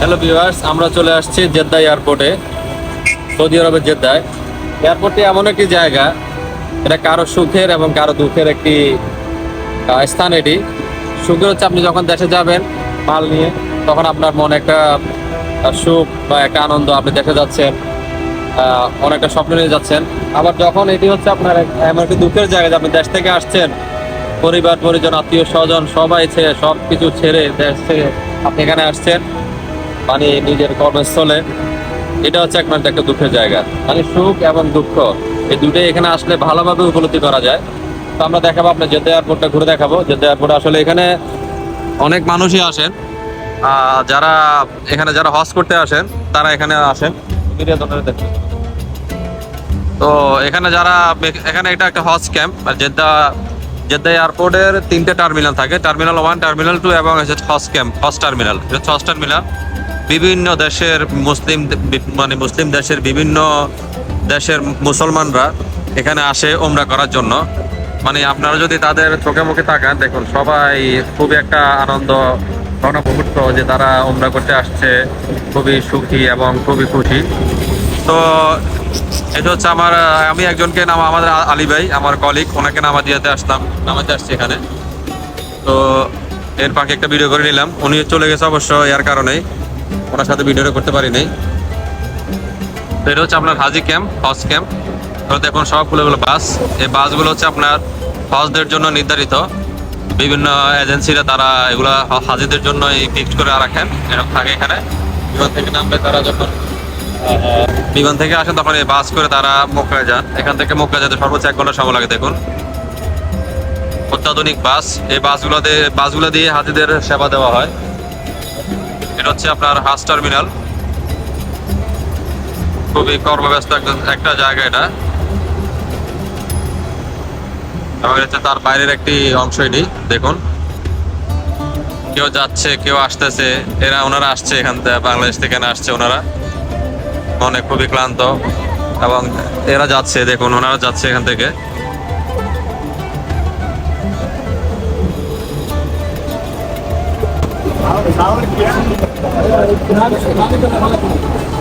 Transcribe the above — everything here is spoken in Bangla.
হ্যালো ভিউয়ার্স আমরা চলে আসছি জেদ্দা এয়ারপোর্টে, সৌদি আরবের জেদ্দায়। এয়ারপোর্টটি এমন একটি জায়গা, এটা কারও সুখের এবং কারও দুঃখের একটি স্থান এটি। সুখের হচ্ছে আপনি যখন দেশে যাবেন, মাল নিয়ে, তখন আপনার মনে একটা সুখ বা একটা আনন্দ আপনি দেশে যাচ্ছেন অনেকটা স্বপ্ন নিয়ে যাচ্ছেন। আবার যখন এটি হচ্ছে আপনার এমন একটি দুঃখের জায়গা যে আপনি দেশ থেকে আসছেন, পরিবার, পরিজন আত্মীয় স্বজন সবাই ছেড়ে সব কিছু ছেড়ে দেশ থেকে আপনি এখানে আসছেন। মানে নিজের কর্মস্থলে, এটা হচ্ছে একমাত্র একটা দুঃখের জায়গা। মানে সুখ এবং দুঃখ, এই দুটোই এখানে আসলে ভালোভাবে উপলব্ধি করা যায়। তো আমরা দেখাবো আপনার জেদ্দা এয়ারপোর্টটা ঘুরে দেখাবো। জেদ্দা এয়ারপোর্ট আসলে এখানে অনেক মানুষই আসেন। যারা এখানে যারা হজ করতে আসেন, তারা এখানে আসেন। তো এখানে যারা, এখানে এটা একটা হজ ক্যাম্প, আর জেদ্দা জেদ্দা এয়ারপোর্টের তিনটে টার্মিনাল থাকে। টার্মিনাল ওয়ান, টার্মিনাল টু এবং হচ্ছে Hajj camp, Hajj terminal. Hajj terminal. বিভিন্ন দেশের মুসলিম মানে মুসলিম দেশের বিভিন্ন দেশের মুসলমানরা এখানে আসে ওমরা করার জন্য। মানে আপনারা যদি তাদের চোখে মুখে তাকান, দেখুন, সবাই খুবই একটা আনন্দ ঘন যে তারা ওমরা করতে আসছে। খুবই সুখী এবং খুবই খুশি। তো এটা হচ্ছে আমার, আমি একজনকে নাম, আমাদের আলী ভাই, আমার কলিগ ওনাকে নামা দিতে আসলাম নামাতে আসছি এখানে। তো এর পাখি একটা ভিডিও করে নিলাম। উনি চলে গেছে অবশ্য এর কারণেই। ওনার সাথে ভিডিওটা করতে পারিনি। তো এটা হচ্ছে আপনার হাজি ক্যাম্প হজ ক্যাম্প তো দেখুন সবগুলো বাস। এই বাসগুলো হচ্ছে আপনার হজদের জন্য নির্ধারিত। বিভিন্ন এজেন্সিরা তারা এগুলা হাজিদের জন্য ফিক্সড করে রাখেন। এরকম থাকে এখানে। বিমান থেকে নামলে তারা যখন বিমান থেকে আসেন, তখন এই বাস করে তারা মক্কায় যান। এখান থেকে মক্কা যেতে সর্বোচ্চ এক ঘণ্টা সময় লাগে, দেখুন। অত্যাধুনিক বাস। এই বাসগুলোতে, বাসগুলো দিয়ে হাজিদের সেবা দেওয়া হয়। এটা হচ্ছে আপনার হাস টার্মিনাল। খুবই কর্মব্যস্ত একটা- জায়গা এটা। এবং হচ্ছে তার বাইরের একটি অংশ এটি, দেখুন। কেউ যাচ্ছে, কেউ আসতেছে, এরা ওনারা আসছে এখান থেকে, বাংলাদেশ থেকে আসছে ওনারা। মনে খুবই ক্লান্ত। এবং এরা যাচ্ছে, দেখুন, ওনারা যাচ্ছে এখান থেকে। Είναι άδικα τα πράγματα.